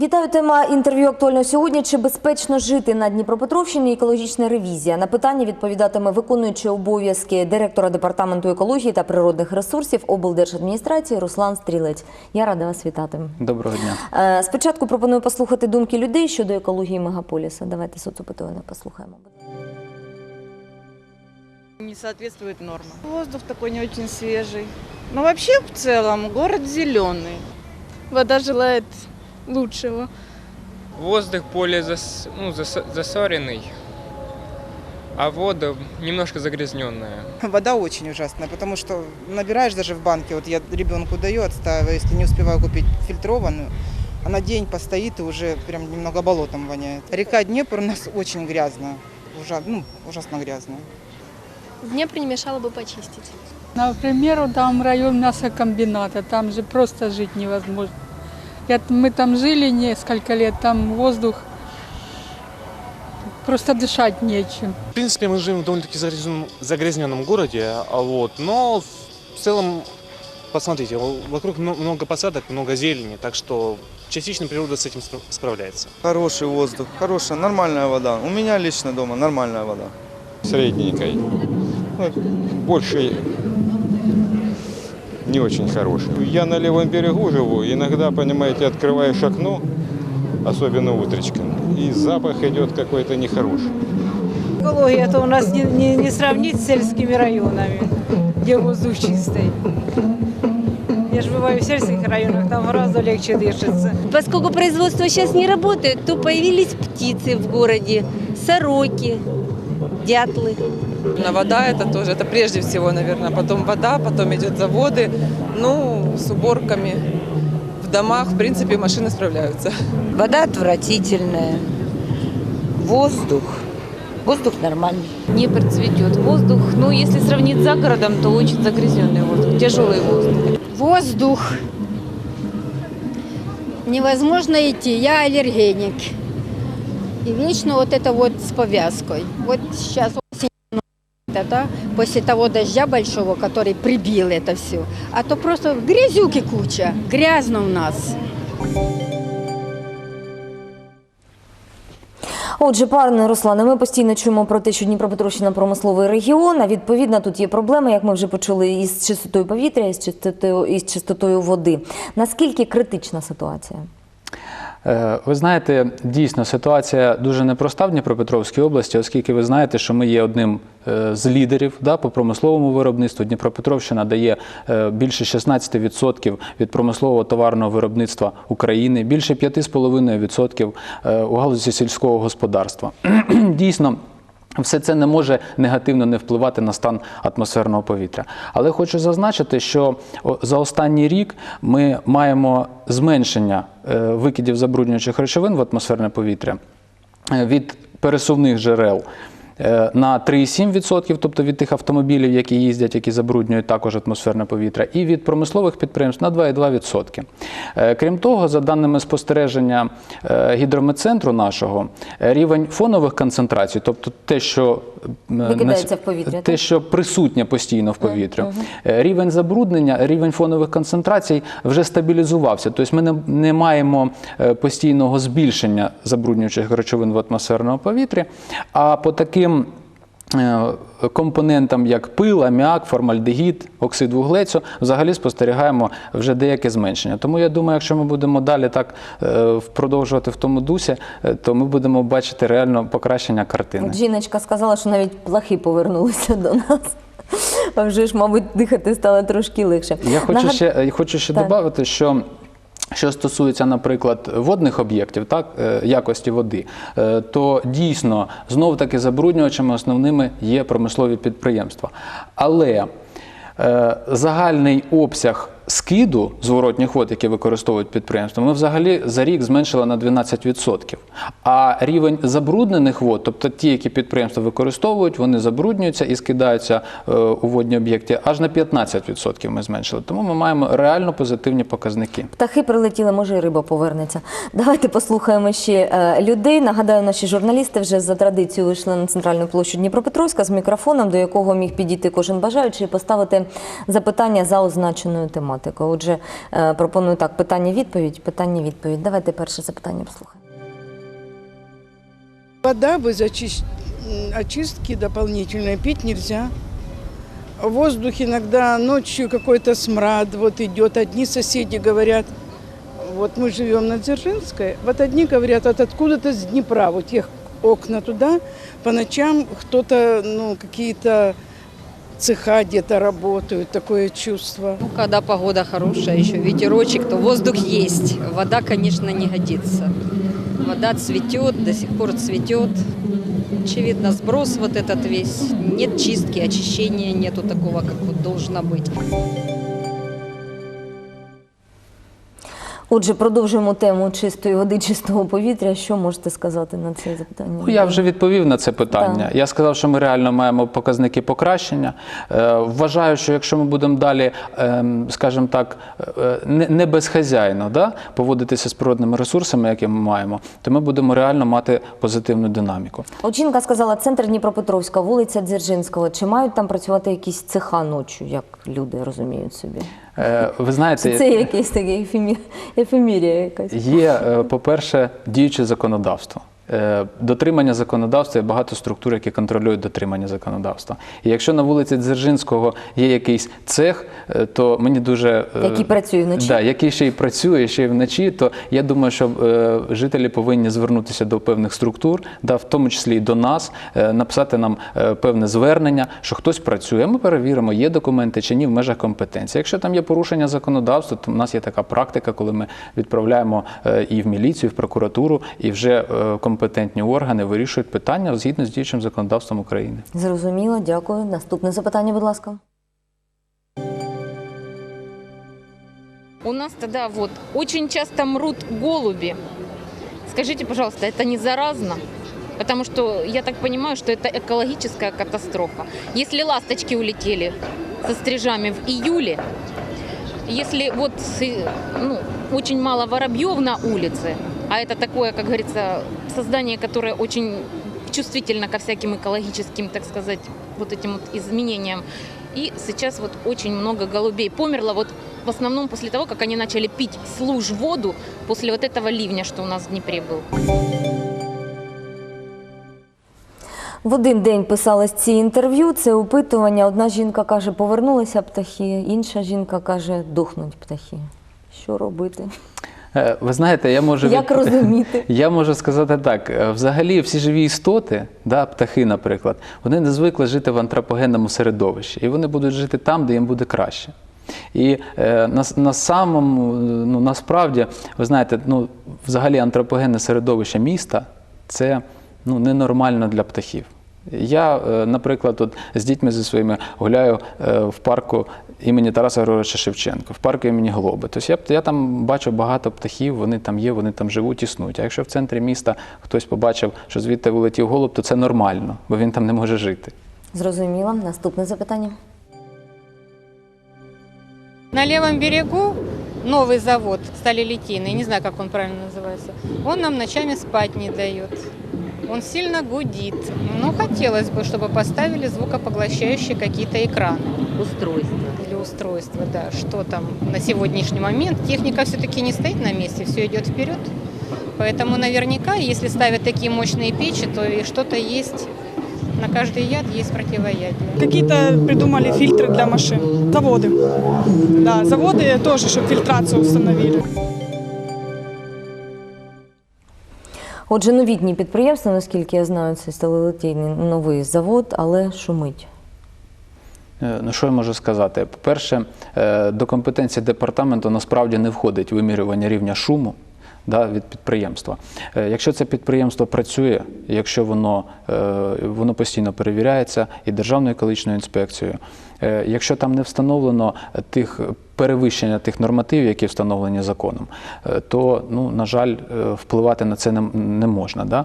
Вітаю. Тема інтерв'ю актуально сьогодні. Чи безпечно жити на Дніпропетровщині? Екологічна ревізія. На питання відповідатиме виконуючий обов'язки директора департаменту екології та природних ресурсів облдержадміністрації Руслан Стрілець. Я рада вас вітати. Доброго дня. Е, Спочатку пропоную послухати думки людей щодо екології мегаполіса. Давайте соцопитування послухаємо. Не соответствует нормам. Воздух такой не очень свежий. Но вообще в целом город зеленый. Вода желает лучшего. Воздух более зас, ну, зас- засоренный, а вода немножко загрязненная. Вода очень ужасная, потому что набираешь даже в банке, вот я ребенку даю, отстаиваю, если не успеваю купить фильтрованную, она день постоит и уже прям немного болотом воняет. Река Днепр у нас очень грязная, ужа- ну, ужасно грязная. В Днепре не мешало бы почистить. Например, там район мясокомбината, там же просто жить невозможно. Я, мы там жили несколько лет, там воздух, просто дышать нечем. В принципе, мы живем в довольно-таки загрязненном, загрязненном городе, а вот, но в целом, посмотрите, вокруг мно- много посадок, много зелени, так что частично природа с этим спра- справляется. Хороший воздух, хорошая, нормальная вода. У меня лично дома нормальная вода. средненькой. Ну, больше не очень хорошей. Я на левом берегу живу. Иногда, понимаете, открываешь окно, особенно утречком, и запах идет какой-то нехороший. Экология это у нас не, не, не сравнить с сельскими районами, где воздух чистый. Я же бываю в сельских районах, там гораздо легче дышится. Поскольку производство сейчас не работает, то появились птицы в городе, сороки, дятлы. На вода это тоже, это прежде всего, наверное. Потом вода, потом идет заводы, ну, с уборками. В домах, в принципе, машины справляются. Вода отвратительная. Воздух. Воздух нормальный. Днепр цветет. Воздух, ну, если сравнить с загородом, то очень загрязненный воздух, тяжелый воздух. Воздух. Невозможно идти, я аллергеник. И вечно вот это вот с повязкой. Вот сейчас да, после того дождя большого, который прибил это все. А то просто грязюки куча, грязно у нас. Отже, пане Руслане, ми постійно чуємо про те, що Дніпропетровщина промисловий регіон. А відповідно тут є проблеми, як ми вже почули, із чистотою повітря, із чистотою із чистотою води. Наскільки критична ситуація? Е, Ви знаєте, дійсно ситуація дуже непроста в Дніпропетровській області, оскільки ви знаєте, що ми є одним е, з лідерів да, по промисловому виробництву. Дніпропетровщина дає е, більше 16% від промислового товарного виробництва України, більше 5,5% е, у галузі сільського господарства. Дійсно. Все це не може негативно не впливати на стан атмосферного повітря. Але хочу зазначити, що за останній рік ми маємо зменшення е, викидів забруднюючих речовин в атмосферне повітря е, від пересувних джерел. Е, На 3,7%, тобто від тих автомобілів, які їздять, які забруднюють також атмосферне повітря, і від промислових підприємств на 2,2%. Е, Крім того, за даними спостереження е, гідрометцентру нашого, рівень фонових концентрацій, тобто те, що Викидається в повітря, те, що присутнє постійно в повітрі, е, рівень забруднення, рівень фонових концентрацій вже стабілізувався. Тобто ми не, маємо е, постійного збільшення забруднюючих речовин в атмосферному повітрі. А по таким е, компонентам, як пил, аміак, формальдегід, оксид вуглецю, взагалі спостерігаємо вже деяке зменшення. Тому я думаю, якщо ми будемо далі так е, продовжувати в тому дусі, е, то ми будемо бачити реально покращення картини. Жіночка сказала, що навіть плахи повернулися до нас. А вже ж, мабуть, дихати стало трошки легше. Я хочу Нагад- ще, хочу ще Так. додати, що. Що стосується, наприклад, водних об'єктів, так е, якості води, е, то дійсно знов таки забруднювачами основними є промислові підприємства. Але е, загальний обсяг скиду зворотніх вод, які використовують підприємства, ми взагалі за рік зменшили на 12%. А рівень забруднених вод, тобто ті, які підприємства використовують, вони забруднюються і скидаються е, у водні об'єкти, аж на 15% ми зменшили. Тому ми маємо реально позитивні показники. Птахи прилетіли, може, і риба повернеться. Давайте послухаємо ще е, людей. Нагадаю, наші журналісти вже за традицією вийшли на центральну площу Дніпропетровська з мікрофоном, до якого міг підійти кожен бажаючий і поставити запитання за означеною тематикою. Тематикою. Отже, е, пропоную так: питання-відповідь, питання-відповідь. Давайте перше запитання послухаємо. Вода без очистки дополнительной пить нельзя. Воздух иногда ночью какой-то смрад вот идет. Одни соседи говорят, вот мы живем на Дзержинской, вот одни говорят, вот откуда-то с Днепра, вот их окна туда, по ночам кто-то, ну, какие-то цеха где-то работают, такое чувство. Ну, когда погода хорошая, еще ветерочек, то воздух есть. Вода, конечно, не годится. Вода цветет, до сих пор цветет. Очевидно, сброс вот этот весь. Нет чистки, очищения нету такого, как вот должно быть. Отже, продовжуємо тему чистої води, чистого повітря. Що можете сказати на це запитання? Ну, я вже відповів на це питання. Так. Я сказав, що ми реально маємо показники покращення. Е, Вважаю, що якщо ми будемо далі, ем, скажімо так, е, не безхазяйно да, поводитися з природними ресурсами, які ми маємо, то ми будемо реально мати позитивну динаміку. От жінка сказала, центр Дніпропетровська, вулиця Дзержинського. Чи мають там працювати якісь цеха ночі, як люди розуміють собі? Е, Ви знаєте, Чи це якийсь такий ефемі- ефемірія якась? Є, е, по-перше, діюче законодавство. Е, Дотримання законодавства є багато структур, які контролюють дотримання законодавства. І якщо на вулиці Дзержинського є якийсь цех, е, то мені дуже е, Який працює вночі? Да, який ще й працює, ще й вночі, то я думаю, що е, жителі повинні звернутися до певних структур, да, в тому числі і до нас, е, написати нам е, певне звернення, що хтось працює. Ми перевіримо, є документи чи ні в межах компетенції. Якщо там є порушення законодавства, то в нас є така практика, коли ми відправляємо е, і в міліцію, і в прокуратуру, і вже е, компетентні органи вирішують питання згідно з діючим законодавством України. Зрозуміло, дякую. Наступне запитання, будь ласка. У нас тогда вот очень часто мрут голуби. Скажите, пожалуйста, это не заразно? Потому что я так понимаю, что это экологическая катастрофа. Если ласточки улетели со стрижами в июле, если вот э, ну, очень мало воробьев на улице, а это такое, как говорится, создание, которое очень чувствительно ко всяким экологическим, так сказать, вот этим вот изменениям. И сейчас вот очень много голубей померло вот в основном после того, как они начали пить с луж воду после вот этого ливня, что у нас в Днепре был. В один день писалось ці інтерв'ю, це опитування. Одна жінка каже, повернулися птахи, інша жінка каже, духнуть птахи. Що робити? Е, Ви знаєте, я можу Як від- розуміти? Я можу сказати так: е, взагалі, всі живі істоти, да, птахи, наприклад, вони не звикли жити в антропогенному середовищі, і вони будуть жити там, де їм буде краще. І е, на, на самому, ну насправді, ви знаєте, ну взагалі антропогенне середовище міста це ну, ненормально для птахів. Я, е, наприклад, от з дітьми зі своїми гуляю в парку імені Тараса Григоровича Шевченка, в парку імені Глоби. Тобто я, я там бачу багато птахів, вони там є, вони там живуть, існують. А якщо в центрі міста хтось побачив, що звідти вилетів голуб, то це нормально, бо він там не може жити. Зрозуміла. Наступне запитання. На левом берегу новый завод, сталелитейный, не знаю, как он правильно называется, он нам ночами спать не дает. Он сильно гудит. Ну, хотелось бы, чтобы поставили звукопоглощающие какие-то экраны. Устройство. Для устройства, да. Что там на сегодняшний момент. Техника все-таки не стоит на месте, все идет вперед. Поэтому наверняка, если ставят такие мощные печи, то и что-то есть. На каждый яд есть противоядие. Какие-то придумали фильтры для машин. Заводы. Да, заводы тоже, чтобы фильтрацию установили. Отже, новітні підприємства, наскільки я знаю, це сталелитейний новий завод, але шумить. Е, Ну, що я можу сказати? По-перше, е, до компетенції департаменту насправді не входить вимірювання рівня шуму да, від підприємства. Е, Якщо це підприємство працює, якщо воно, воно постійно перевіряється і Державною екологічною інспекцією, якщо там не встановлено тих перевищення тих нормативів, які встановлені законом, то, ну, на жаль, впливати на це не можна. Да?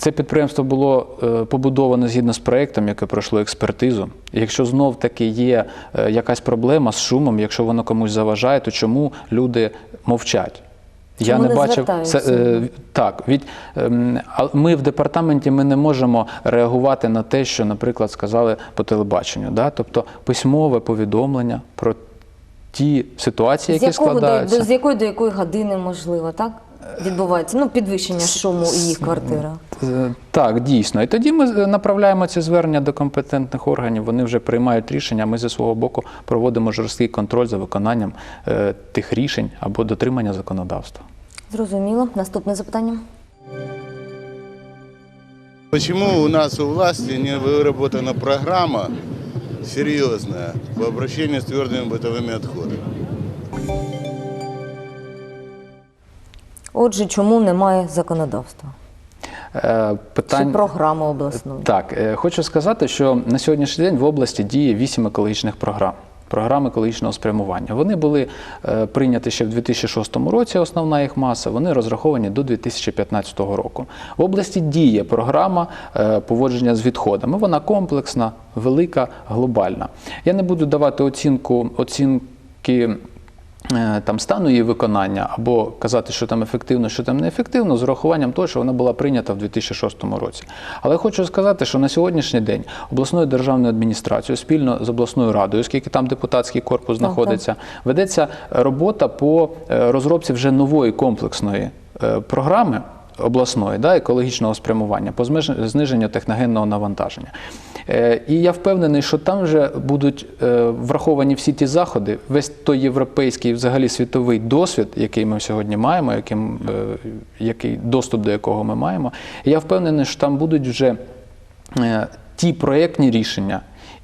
Це підприємство було е, побудовано згідно з проєктом, яке пройшло експертизу. Якщо знов таки є е, якась проблема з шумом, якщо воно комусь заважає, то чому люди мовчать? Чому не звертаються? е, так. Від ем, ми в департаменті ми не можемо реагувати на те, що, наприклад, сказали по телебаченню. Да? Тобто письмове повідомлення про ті ситуації, З які якого до, складаються. до з якої до якої години можливо, так? Відбувається ну підвищення шуму у їх квартирах. Е, Так, дійсно. І тоді ми е, направляємо ці звернення до компетентних органів. Вони вже приймають рішення. Ми зі свого боку проводимо жорсткий контроль за виконанням е, тих рішень або дотримання законодавства. Зрозуміло. Наступне запитання. Почему у нас у власти не выработана программа серьезная по обращению с твердыми бытовыми отходами? Отже, чому немає законодавства Е, чи програми обласної? Так, е, хочу сказати, що на сьогоднішній день в області діє вісім екологічних програм. Програми екологічного спрямування. Вони були е, прийняті ще в 2006 році, основна їх маса, вони розраховані до 2015 року. В області діє програма е, поводження з відходами. Вона комплексна, велика, глобальна. Я не буду давати оцінку, оцінки там стану її виконання або казати, що там ефективно, що там неефективно, з урахуванням того, що вона була прийнята в 2006 році. Але хочу сказати, що на сьогоднішній день обласною державною адміністрацією спільно з обласною радою, оскільки там депутатський корпус знаходиться, ведеться робота по е, розробці вже нової комплексної е, програми. Обласної да, екологічного спрямування по зниженню техногенного навантаження. Е, І я впевнений, що там вже будуть е, враховані всі ті заходи, весь той європейський, взагалі світовий досвід, який ми сьогодні маємо, яким, е, який доступ до якого ми маємо. І я впевнений, що там будуть вже ті проєктні рішення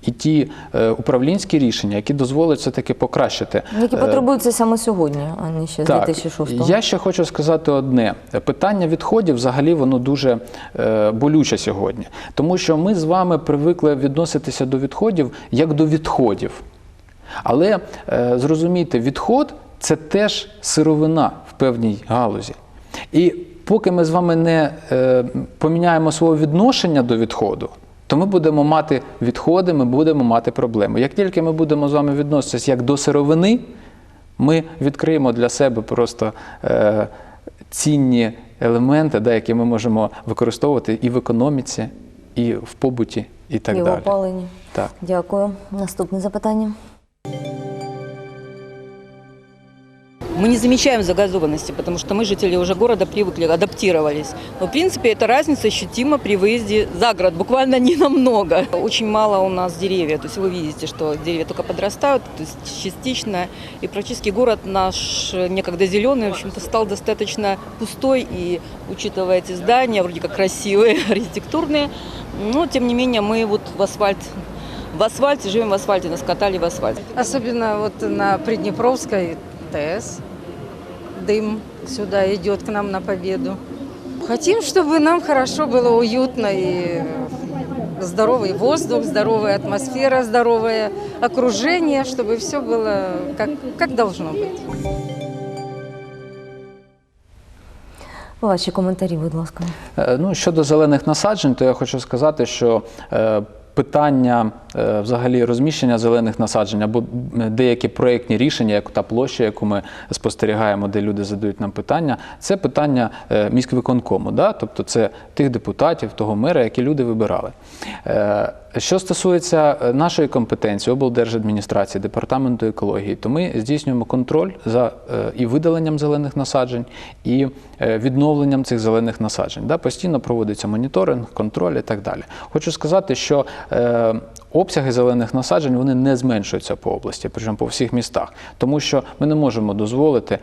і ті е, управлінські рішення, які дозволять все-таки покращити. Які е, потребуються саме сьогодні, а не ще з так, 2006-го? я ще хочу сказати одне: питання відходів взагалі воно дуже е, болюче сьогодні, тому що ми з вами привикли відноситися до відходів як до відходів. Але зрозумійте, відход це теж сировина в певній галузі. І поки ми з вами не поміняємо своє відношення до відходу, то ми будемо мати відходи, ми будемо мати проблеми. Як тільки ми будемо з вами відноситися як до сировини, ми відкриємо для себе просто е, цінні елементи, да, які ми можемо використовувати і в економіці, і в побуті, і так І в далі. опаленні. Так. Дякую. Наступне запитання. Мы не замечаем загазованности, потому что мы, жители уже города, привыкли, адаптировались. Но, в принципе, эта разница ощутима при выезде за город, буквально не намного. Очень мало у нас деревьев, то есть вы видите, что деревья только подрастают, то есть частично. И практически город наш, некогда зеленый, в общем-то, стал достаточно пустой. И, учитывая эти здания, вроде как красивые, архитектурные, но, тем не менее, мы вот в асфальт в асфальте, живем в асфальте, нас катали в асфальт. Особенно вот на Приднепровской ТС. Дым сюда идет к нам на победу. Хотим, чтобы нам хорошо было, уютно и здоровый воздух, здоровая атмосфера, здоровое окружение, чтобы все было как, как должно быть. Ваші коментарі, будь ласка. Е, Ну, щодо зелених насаджень, то я хочу сказати, що е, питання е, взагалі розміщення зелених насаджень або деякі проєктні рішення, як та площа, яку ми спостерігаємо, де люди задають нам питання, це питання е, міськвиконкому, да? тобто це тих депутатів, того мера, які люди вибирали. Що стосується е, нашої компетенції, облдержадміністрації, департаменту екології, то ми здійснюємо контроль за е, і видаленням зелених насаджень, і е, відновленням цих зелених насаджень. Да? Постійно проводиться моніторинг, контроль і так далі. Хочу сказати, що обсяги зелених насаджень вони не зменшуються по області, причому по всіх містах, тому що ми не можемо дозволити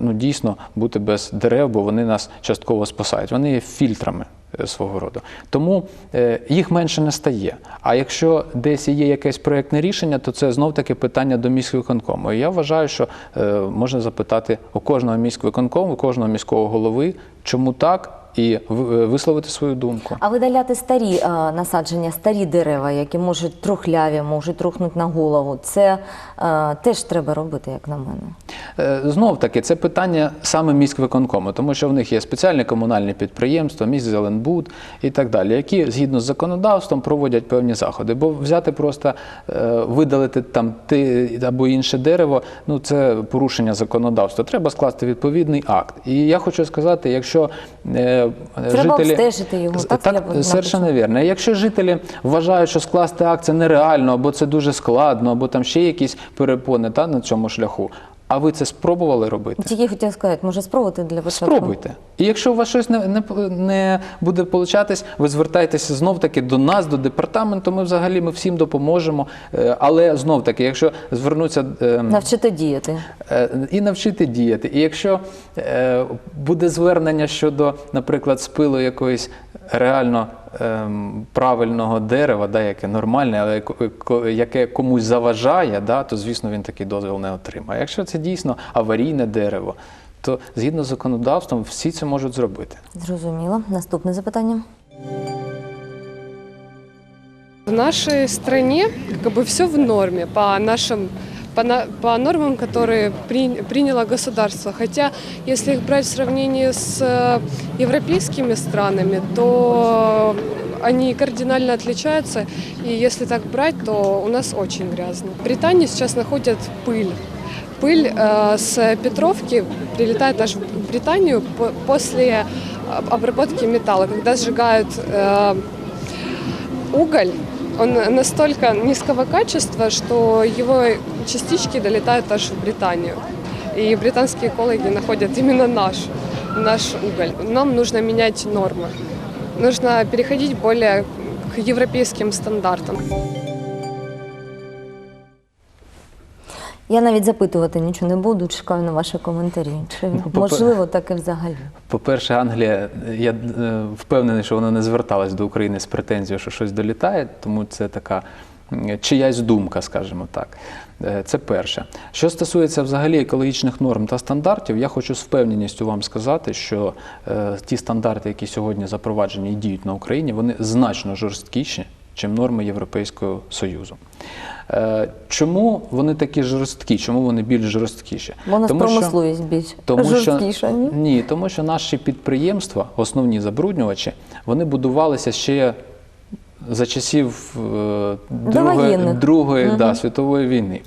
ну, дійсно бути без дерев, бо вони нас частково спасають. Вони є фільтрами свого роду. Тому е, їх менше не стає. А якщо десь є якесь проєктне рішення, то це знов-таки питання до міськвиконкому. І я вважаю, що е, можна запитати у кожного міськвиконкому, у кожного міського голови, чому так, і е, висловити свою думку. А видаляти старі е, насадження, старі дерева, які можуть трухляві, можуть рухнути на голову, це е, теж треба робити, як на мене. Знов таки, це питання саме міськвиконкому, тому що в них є спеціальне комунальне підприємство, міськзеленбуд і так далі, які згідно з законодавством проводять певні заходи. Бо взяти просто видалити там те або інше дерево, ну це порушення законодавства. Треба скласти відповідний акт. І я хочу сказати, якщо Треба жителі обстежити його, так, так совершенно вірно. Якщо жителі вважають, що скласти акт це нереально, або це дуже складно, або там ще якісь перепони та на цьому шляху. А ви це спробували робити? Тільки хотів сказати, може спробувати для початку? Спробуйте. І якщо у вас щось не, не, не буде получатись, ви звертайтеся знов таки до нас, до департаменту. Ми взагалі ми всім допоможемо. Е, Але знов таки, якщо звернуться ем, Навчити діяти. Е, і навчити діяти. І якщо е, буде звернення щодо, наприклад, спилу якоїсь реально ем, правильного дерева, да, яке нормальне, але яке комусь заважає, да, то звісно він такий дозвіл не отримає. А якщо це дійсно аварійне дерево, то згідно з законодавством всі це можуть зробити. Зрозуміло. Наступне запитання. В нашей стране как бы все в норме по нашим по, на- по нормам, которые при- приняло государство. Хотя, если их брать в сравнении с э, европейскими странами, то они кардинально отличаются. И если так брать, то у нас очень грязно. В Британии сейчас находят пыль. Пыль э, с Петровки прилетает аж в Британию по- после об- обработки металла, когда сжигают э, уголь, он настолько низкого качества, что его частички долетают аж в Британию. И британские экологи находят именно наш, наш уголь. Нам нужно менять нормы. Нужно переходить более к европейским стандартам. Я навіть запитувати нічого не буду, чекаю на ваші коментарі. Чи попе- можливо таке взагалі? По-перше, Англія, я е, впевнений, що вона не зверталась до України з претензією, що щось долітає, тому це така чиясь думка, скажімо так. Е, Це перше. Що стосується взагалі екологічних норм та стандартів, я хочу з впевненістю вам сказати, що е, ті стандарти, які сьогодні запроваджені і діють на Україні, вони значно жорсткіші, ніж норми Європейського Союзу. Е, Чому вони такі жорсткі? Чому вони більш жорсткіші? Нас Тому промисловість більш тому жорсткіша, ні? ні, тому що наші підприємства, основні забруднювачі, вони будувалися ще за часів е, Другої, Другої Мгм. да, світової війни.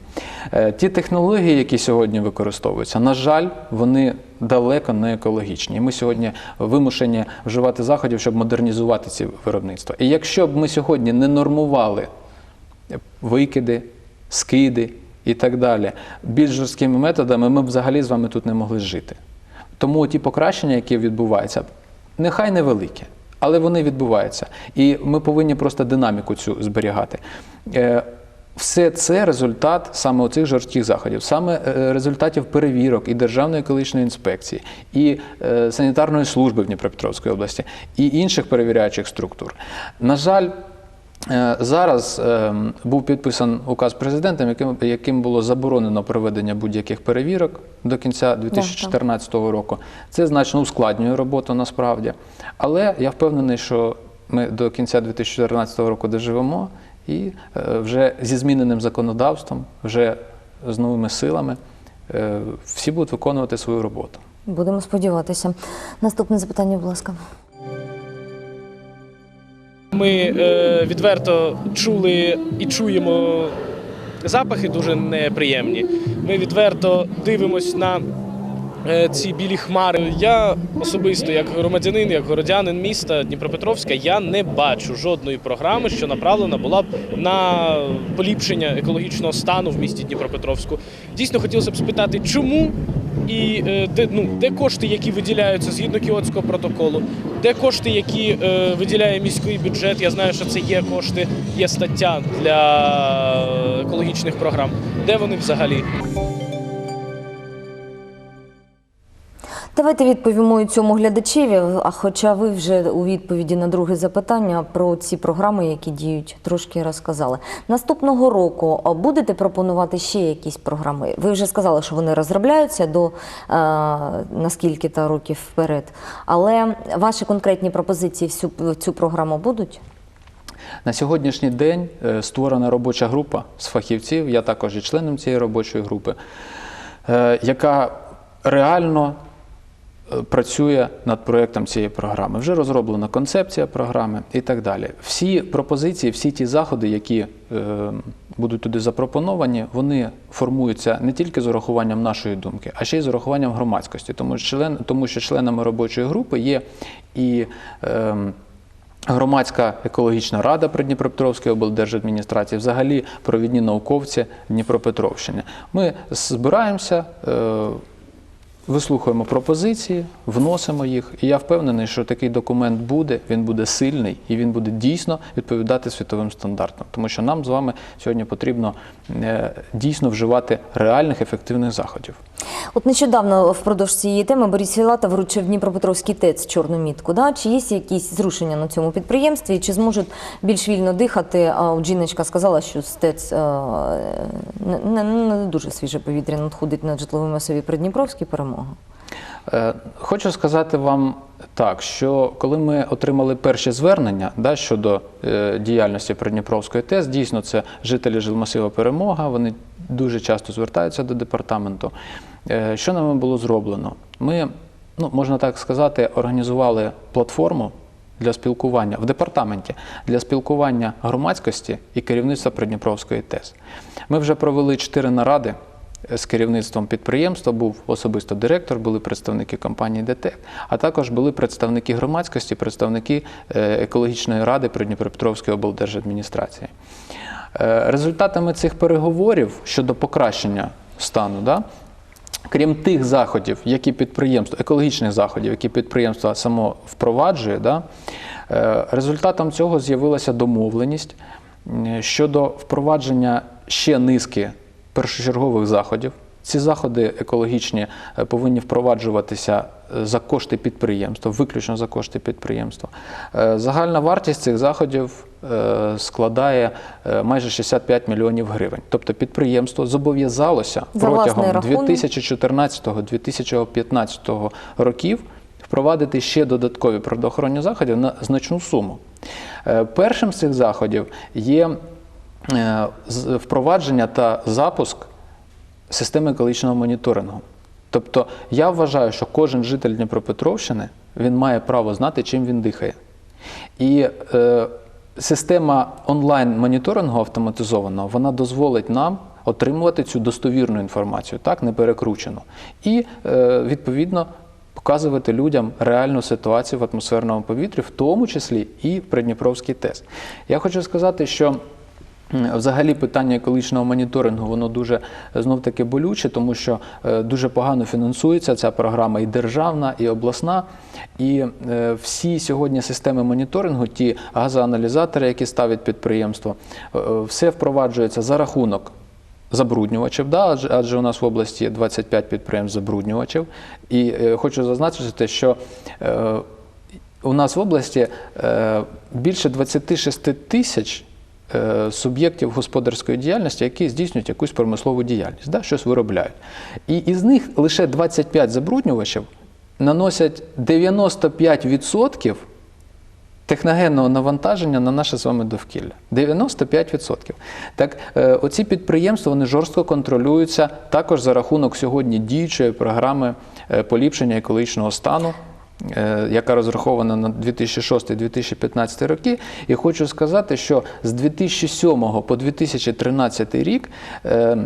Е, Ті технології, які сьогодні використовуються, на жаль, вони далеко не екологічні. І ми сьогодні вимушені вживати заходів, щоб модернізувати ці виробництва. І якщо б ми сьогодні не нормували викиди, скиди і так далі. Більш жорсткими методами ми б взагалі з вами тут не могли жити. Тому ті покращення, які відбуваються, нехай невеликі, але вони відбуваються. І ми повинні просто динаміку цю зберігати. Е, Все це результат саме оцих жорстких заходів, саме е, результатів перевірок і Державної екологічної інспекції, і е, санітарної служби в Дніпропетровській області, і інших перевіряючих структур. На жаль, Зараз е, був підписан указ президентом, яким, яким було заборонено проведення будь-яких перевірок до кінця 2014 року. Це значно ускладнює роботу насправді. Але я впевнений, що ми до кінця 2014 року доживемо і е, вже зі зміненим законодавством, вже з новими силами е, всі будуть виконувати свою роботу. Будемо сподіватися. Наступне запитання, будь ласка. Ми е, відверто чули і чуємо запахи дуже неприємні. Ми відверто дивимось на е, ці білі хмари. Я особисто, як громадянин, як городянин міста Дніпропетровська, я не бачу жодної програми, що направлена була б на поліпшення екологічного стану в місті Дніпропетровську. Дійсно, хотілося б спитати, чому і е, де, ну, де кошти, які виділяються згідно Кіотського протоколу, де кошти, які е, виділяє міський бюджет. Я знаю, що це є кошти, є стаття для екологічних програм. Де вони взагалі? Давайте відповімо і цьому глядачеві. А хоча ви вже у відповіді на друге запитання про ці програми, які діють, трошки розказали. Наступного року будете пропонувати ще якісь програми? Ви вже сказали, що вони розробляються до е, наскільки та років вперед. Але ваші конкретні пропозиції в цю, програму будуть? На сьогоднішній день е, створена робоча група з фахівців, я також є членом цієї робочої групи, е, яка реально працює над проєктом цієї програми. Вже розроблена концепція програми і так далі. Всі пропозиції, всі ті заходи, які е, будуть туди запропоновані, вони формуються не тільки з урахуванням нашої думки, а ще й з урахуванням громадськості. Тому, що членами робочої групи є і е, Громадська екологічна рада при Дніпропетровській облдержадміністрації, взагалі провідні науковці Дніпропетровщини. Ми збираємося, е, вислухаємо пропозиції, вносимо їх. І я впевнений, що такий документ буде, він буде сильний і він буде дійсно відповідати світовим стандартам. Тому що нам з вами сьогодні потрібно е, дійсно вживати реальних ефективних заходів. От нещодавно впродовж цієї теми Борис Філата вручив Дніпропетровський ТЕЦ чорну мітку. Да? Чи є якісь зрушення на цьому підприємстві? Чи зможуть більш вільно дихати? А от жіночка сказала, що з ТЕЦ е, не, не, не дуже свіже повітря надходить на житлові масові Придніпровській перемога. Е, Хочу сказати вам так, що коли ми отримали перші звернення да, щодо е, діяльності Придніпровської ТЕС, дійсно це жителі жилмасива Перемога, вони дуже часто звертаються до департаменту. Е, Що нами було зроблено? Ми, ну, можна так сказати, організували платформу для спілкування в департаменті для спілкування громадськості і керівництва Придніпровської ТЕС. Ми вже провели чотири наради з керівництвом підприємства. Був особисто директор, були представники компанії ДТЕК, а також були представники громадськості, представники е, екологічної ради Придніпропетровської облдержадміністрації. Е, Результатами цих переговорів щодо покращення стану, да, крім тих заходів, які підприємство, екологічних заходів, які підприємство само впроваджує, да, е, результатом цього з'явилася домовленість щодо впровадження ще низки першочергових заходів. Ці заходи екологічні е, повинні впроваджуватися е, за кошти підприємства, виключно за кошти підприємства. Е, Загальна вартість цих заходів складає майже 65 мільйонів гривень. Тобто підприємство зобов'язалося протягом 2014-2015 років впровадити ще додаткові природоохоронні заходи на значну суму. Першим з цих заходів є впровадження та запуск системи екологічного моніторингу. Тобто я вважаю, що кожен житель Дніпропетровщини він має право знати, чим він дихає. І е, система онлайн-моніторингу автоматизованого вона дозволить нам отримувати цю достовірну інформацію, так, не перекручену. І е, відповідно показувати людям реальну ситуацію в атмосферному повітрі, в тому числі і в Придніпровський ТЕС. Я хочу сказати, що Взагалі питання екологічного моніторингу воно дуже знов таки болюче, тому що е, дуже погано фінансується ця програма і державна, і обласна. І е, всі сьогодні системи моніторингу, ті газоаналізатори, які ставить підприємство, е, все впроваджується за рахунок забруднювачів, да, адже, у нас в області є 25 підприємств забруднювачів. І хочу зазначити, що у нас в області більше 26 тисяч суб'єктів господарської діяльності, які здійснюють якусь промислову діяльність, да, щось виробляють. І із них лише 25 забруднювачів наносять 95% техногенного навантаження на наше з вами довкілля. 95%. Так, е, оці підприємства вони жорстко контролюються також за рахунок сьогодні діючої програми е, поліпшення екологічного стану. Е, Яка розрахована на 2006-2015 роки, і хочу сказати, що з 2007 по 2013 рік е,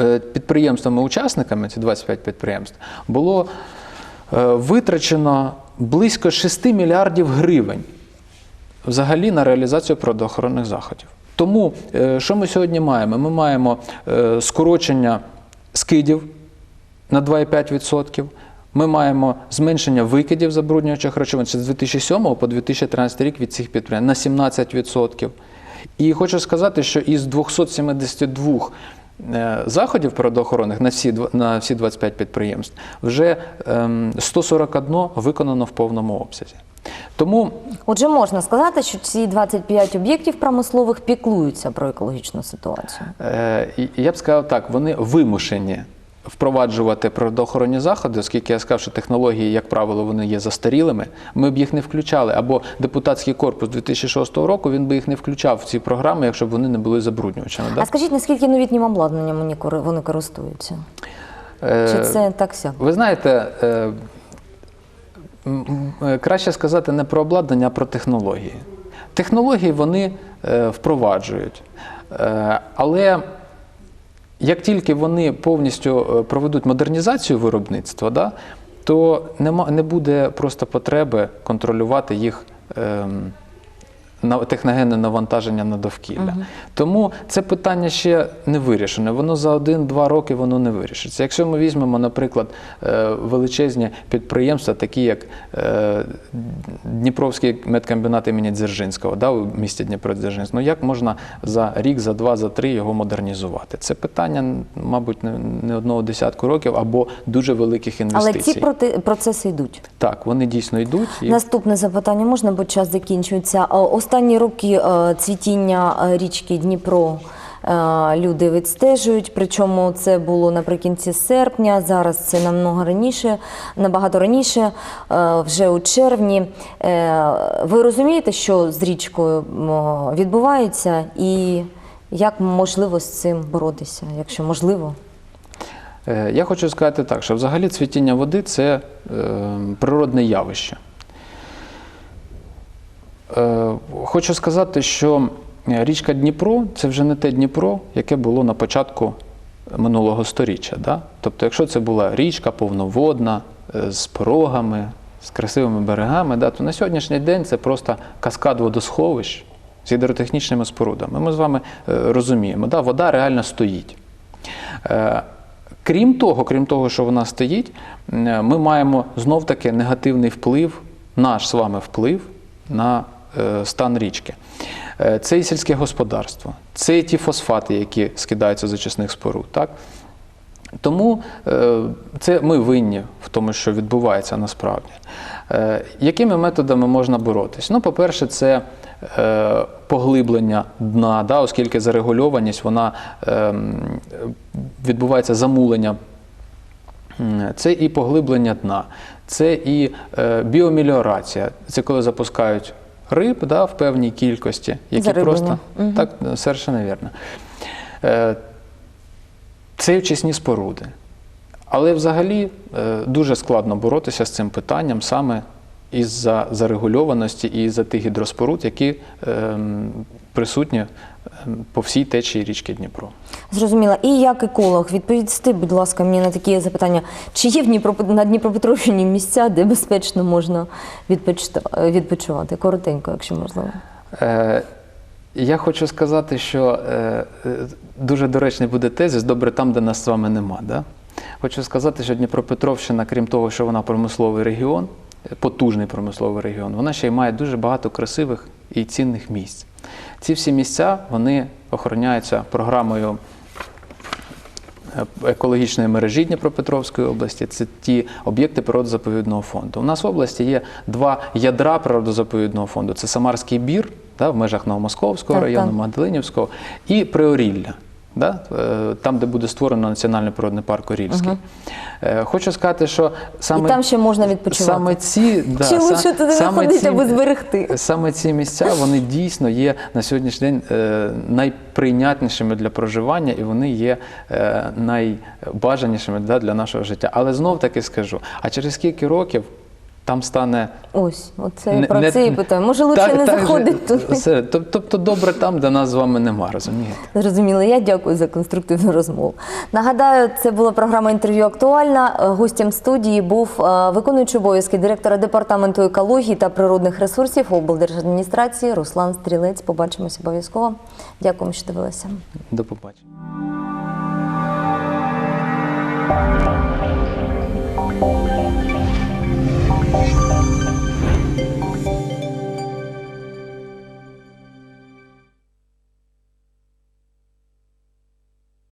е, підприємствами-учасниками, ці 25 підприємств, було витрачено близько 6 мільярдів гривень взагалі на реалізацію природоохоронних заходів. Тому що ми сьогодні маємо? Ми маємо скорочення скидів на 2,5%. Ми маємо зменшення викидів забруднюючих речовин з 2007 по 2013 рік від цих підприємств на 17%. І хочу сказати, що із 272 е, заходів природоохоронних на всі, на всі 25 підприємств вже ем, 141 виконано в повному обсязі. Тому Отже, можна сказати, що ці 25 об'єктів промислових піклуються про екологічну ситуацію. Е, Я б сказав так, вони вимушені впроваджувати природоохоронні заходи, оскільки я сказав, що технології, як правило, вони є застарілими. Ми б їх не включали. Або депутатський корпус 2006 року він би їх не включав в ці програми, якщо б вони не були забруднювачами. Да? А скажіть, наскільки новітнім обладнанням вони кори- вони користуються? Е, Чи це так сяк? Ви знаєте, е, е, Краще сказати не про обладнання, а про технології. Технології вони впроваджують. Але як тільки вони повністю е, проведуть модернізацію виробництва, да, то нема, не буде просто потреби контролювати їх. ем, техногенне навантаження на довкілля. Тому це питання ще не вирішене. Воно за один-два роки воно не вирішиться. Якщо ми візьмемо, наприклад, е, величезні підприємства, такі як е, Дніпровський медкомбінат імені Дзержинського, да, у місті Дніпро-Дзержинськ, ну як можна за рік, за два, за три його модернізувати? Це питання, мабуть, не- одного десятку років або дуже великих інвестицій. Але ці проти- процеси йдуть. Так, вони дійсно йдуть. І... Наступне запитання можна, бо час закінчується. Е, Останні роки е, цвітіння е, річки Дніпро е, люди відстежують, причому це було наприкінці серпня, зараз це намного раніше, набагато раніше, вже у червні. Ви розумієте, що з річкою відбувається і як можливо з цим боротися, якщо можливо? Я хочу сказати так, що взагалі цвітіння води це природне явище. Е, хочу сказати, що річка Дніпро це вже не те Дніпро, яке було на початку минулого сторіччя. Да? Тобто, якщо це була річка повноводна, е, з порогами, з красивими берегами, да, то на сьогоднішній день це просто каскад водосховищ з гідротехнічними спорудами. Ми з вами е, розуміємо, да, вода реально стоїть. Е, Крім того, крім того, що вона стоїть, е, ми маємо знов-таки негативний вплив, наш з вами вплив на е, стан річки. Е, Це і сільське господарство, це і ті фосфати, які скидаються з очисних споруд. Так? Тому е, це ми винні в тому, що відбувається насправді. Е, Якими методами можна боротись? Ну, по-перше, це е, поглиблення дна, да, оскільки зарегульованість вона відбувається замулення. Це і поглиблення дна, це і е, біомеліорація. Це коли запускають риб да, в певній кількості, які просто угу. так, совершенно вірно. Е, це очисні споруди. Але взагалі е, дуже складно боротися з цим питанням саме із-за зарегульованості і із-за тих гідроспоруд, які ем, присутні ем, по всій течії річки Дніпро. Зрозуміла. І як еколог, відповісти, будь ласка, мені на такі запитання. Чи є в Дніпро, на Дніпропетровщині місця, де безпечно можна відпочивати? Коротенько, якщо можливо. Е, я хочу сказати, що е, дуже доречний буде тезис добре там, де нас з вами нема. Да? Хочу сказати, що Дніпропетровщина, крім того, що вона промисловий регіон, потужний промисловий регіон, вона ще й має дуже багато красивих і цінних місць. Ці всі місця вони охороняються програмою е, екологічної мережі Дніпропетровської області. Це ті об'єкти природозаповідного фонду. У нас в області є два ядра природозаповідного фонду: це Самарський бір да, в межах Новомосковського Так, району, так. Магдалинівського, і Приорілля. Да, е, там, де буде створено Національний природний парк Орільський. Е, Хочу сказати, що саме І там ще можна відпочивати. Саме ці, да, Чи са- лучше туди не саме ці- аби зберегти? Саме ці місця вони дійсно є на сьогоднішній день е, найприйнятнішими для проживання і вони є найбажанішими да, для нашого життя. Але знов таки скажу: а через скільки років там стане Ось, оце Не- про не- це і питаю. Може, лучше Так- не так же, туди. Тобто добре там, де нас з вами нема, розумієте? Зрозуміло, я дякую за конструктивну розмову. Нагадаю, це була програма інтерв'ю актуальна. Гостем студії був е, виконуючий обов'язки директора департаменту екології та природних ресурсів облдержадміністрації Руслан Стрілець. Побачимось обов'язково. Дякуємо, що дивилися. До побачення.